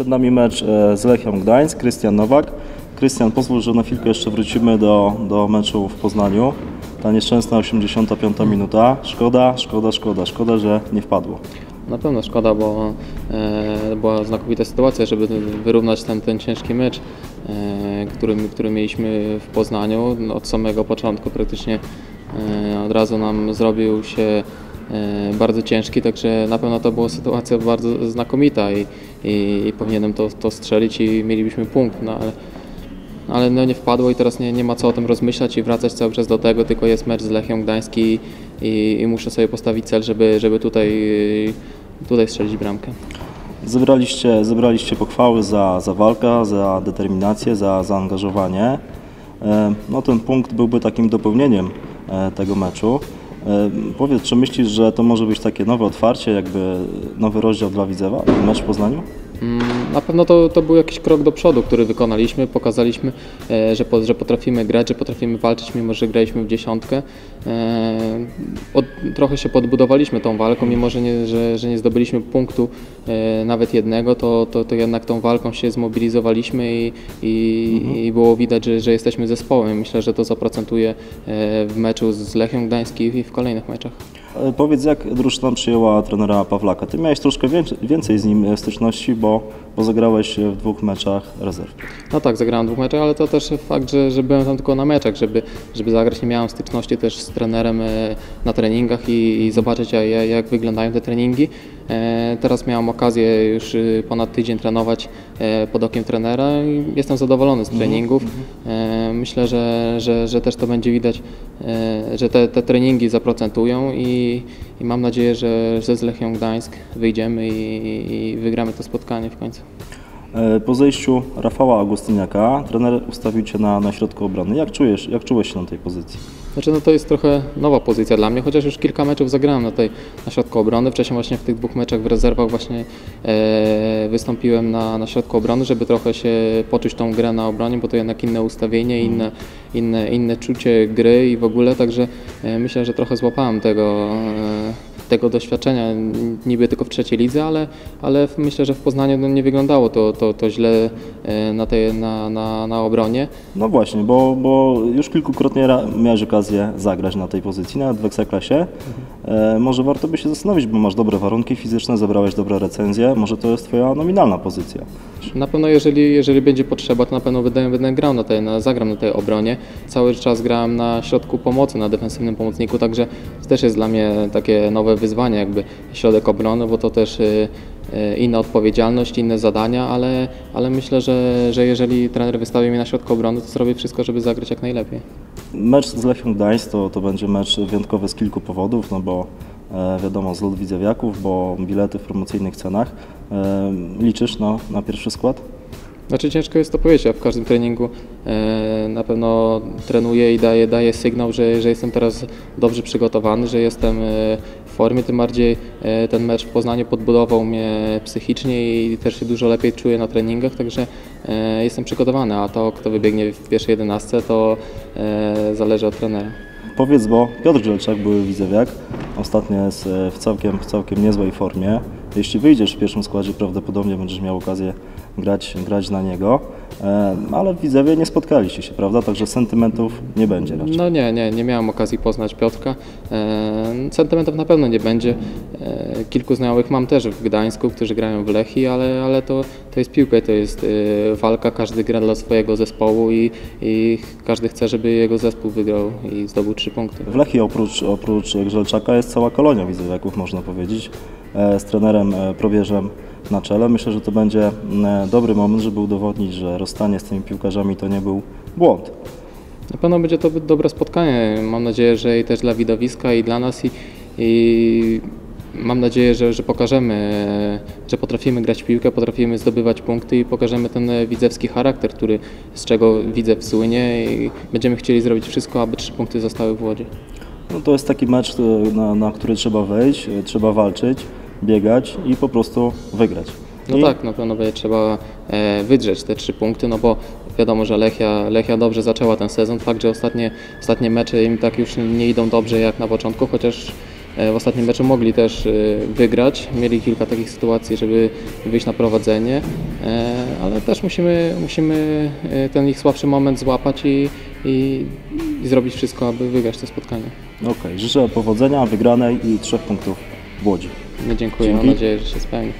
Przed nami mecz e, z Lechią Gdańsk, Krystian Nowak. Krystian, pozwól, że na chwilkę jeszcze wrócimy do, do meczu w Poznaniu. Ta nieszczęsna 85 minuta. Szkoda, szkoda, szkoda, szkoda, że nie wpadło. Na pewno szkoda, bo e, była znakomita sytuacja, żeby wyrównać ten, ten ciężki mecz, e, który, który mieliśmy w Poznaniu. Od samego początku praktycznie e, od razu nam zrobił się bardzo ciężki, także na pewno to była sytuacja bardzo znakomita i, i, i powinienem to, to strzelić i mielibyśmy punkt, no ale ale no nie wpadło i teraz nie, nie ma co o tym rozmyślać i wracać cały czas do tego, tylko jest mecz z Lechią Gdańsk i, i, muszę sobie postawić cel, żeby, żeby tutaj, tutaj strzelić bramkę. Zebraliście, zebraliście pochwały za, za walkę, za determinację, za zaangażowanie. E, No ten punkt byłby takim dopełnieniem e, tego meczu. E, Powiedz, czy myślisz, że to może być takie nowe otwarcie, jakby nowy rozdział dla Widzewa, mecz w Poznaniu? Mm, Na pewno to, to był jakiś krok do przodu, który wykonaliśmy. Pokazaliśmy, e, że, że potrafimy grać, że potrafimy walczyć, mimo że graliśmy w dziesiątkę. E, Od, trochę się podbudowaliśmy tą walką, mimo że nie, że, że nie zdobyliśmy punktu e, nawet jednego, to, to, to jednak tą walką się zmobilizowaliśmy i, i, i było widać, że, że jesteśmy zespołem. Myślę, że to zaprocentuje e, w meczu z Lechią Gdańsk i w kolejnych meczach. E, Powiedz, jak drużyna przyjęła trenera Pawlaka? Ty miałeś troszkę więcej, z nim e, styczności, bo, bo zagrałeś w dwóch meczach rezerw. No tak, zagrałem dwóch meczach, ale to też fakt, że, że byłem tam tylko na meczach, żeby, żeby zagrać. Nie miałem styczności też z trenerem e, na treningach i, zobaczyć, jak, wyglądają te treningi. E, Teraz miałem okazję już y, ponad tydzień trenować e, pod okiem trenera i jestem zadowolony z treningów. E, Myślę, że, że, że też to będzie widać, e, że te, te treningi zaprocentują i, i mam nadzieję, że, że z Lechią Gdańsk wyjdziemy i, i wygramy to spotkanie w końcu. E, Po zejściu Rafała Augustyniaka trener ustawił Cię na, na środku obrony. Jak, czujesz, jak czułeś się na tej pozycji? Znaczy, no to jest trochę nowa pozycja dla mnie, chociaż już kilka meczów zagrałem na tej na środku obrony. Wcześniej właśnie w tych dwóch meczach w rezerwach właśnie e, wystąpiłem na, na środku obrony, żeby trochę się poczuć tą grę na obronie, bo to jednak inne ustawienie, inne, inne, inne czucie gry i w ogóle, także e, myślę, że trochę złapałem tego, e, tego doświadczenia, niby tylko w trzeciej lidze, ale, ale myślę, że w Poznaniu no, nie wyglądało to, to, to źle e, na, tej, na, na, na obronie. No właśnie, bo, bo już kilkukrotnie miałeś okazję zagrać na tej pozycji, nawet w Ekstraklasie. E, może warto by się zastanowić, bo masz dobre warunki fizyczne, zebrałeś dobre recenzje, może to jest Twoja nominalna pozycja. Na pewno jeżeli, jeżeli będzie potrzeba, to na pewno będę, będę grał na tej, na, zagram na tej obronie. Cały czas grałem na środku pomocy, na defensywnym pomocniku, także to też jest dla mnie takie nowe wyzwanie, jakby środek obrony, bo to też y, y, inna odpowiedzialność, inne zadania, ale, ale myślę, że, że jeżeli trener wystawi mnie na środku obrony, to zrobię wszystko, żeby zagrać jak najlepiej. Mecz z Lechią Gdańsk to, to będzie mecz wyjątkowy z kilku powodów, no bo e, wiadomo, zlot widzewiaków, bo bilety w promocyjnych cenach. E, liczysz na, na pierwszy skład? Znaczy ciężko jest to powiedzieć, ja w każdym treningu e, na pewno trenuję i daję, daję sygnał, że, że jestem teraz dobrze przygotowany, że jestem formie, tym bardziej e, ten mecz w Poznaniu podbudował mnie psychicznie i też się dużo lepiej czuję na treningach, także e, jestem przygotowany, a to kto wybiegnie w pierwszej jedenastce to e, zależy od trenera. Powiedz, bo Piotr Grzelczak, były widzewiak, ostatnio jest w całkiem, w całkiem niezłej formie. Jeśli wyjdziesz w pierwszym składzie, prawdopodobnie będziesz miał okazję grać, grać na niego, ale w Widzewie nie spotkaliście się, prawda? Także sentymentów nie będzie raczej. No nie, nie, nie miałem okazji poznać Piotrka. Sentymentów na pewno nie będzie. E, kilku znajomych mam też w Gdańsku, którzy grają w Lechi, ale, ale to, to jest piłka, to jest e, walka, każdy gra dla swojego zespołu i, i każdy chce, żeby jego zespół wygrał i zdobył trzy punkty. W Lechii oprócz, oprócz Grzelczaka jest cała kolonia widzewiaków, można powiedzieć, e, z trenerem Probierzem na czele. Myślę, że to będzie e, dobry moment, żeby udowodnić, że rozstanie z tymi piłkarzami to nie był błąd. Na pewno będzie to dobre spotkanie. Mam nadzieję, że i też dla widowiska, i dla nas, i, i mam nadzieję, że, że pokażemy, że potrafimy grać piłkę, potrafimy zdobywać punkty i pokażemy ten widzewski charakter, który, z czego widzew słynie i będziemy chcieli zrobić wszystko, aby trzy punkty zostały w Łodzi. No to jest taki mecz, e, na, na który trzeba wejść, e, trzeba walczyć, biegać i po prostu wygrać. No I tak, na pewno będzie trzeba e, wydrzeć te trzy punkty, no bo wiadomo, że Lechia, Lechia dobrze zaczęła ten sezon. Fakt, że ostatnie, ostatnie mecze im tak już nie idą dobrze jak na początku, chociaż e, w ostatnim meczu mogli też e, wygrać. Mieli kilka takich sytuacji, żeby wyjść na prowadzenie, ale też musimy, musimy ten ich słabszy moment złapać i, i, i zrobić wszystko, aby wygrać to spotkanie. Okej, życzę powodzenia, wygranej i trzech punktów w Łodzi. No, dziękuję, mam Dzięki. nadzieję, że się spełni.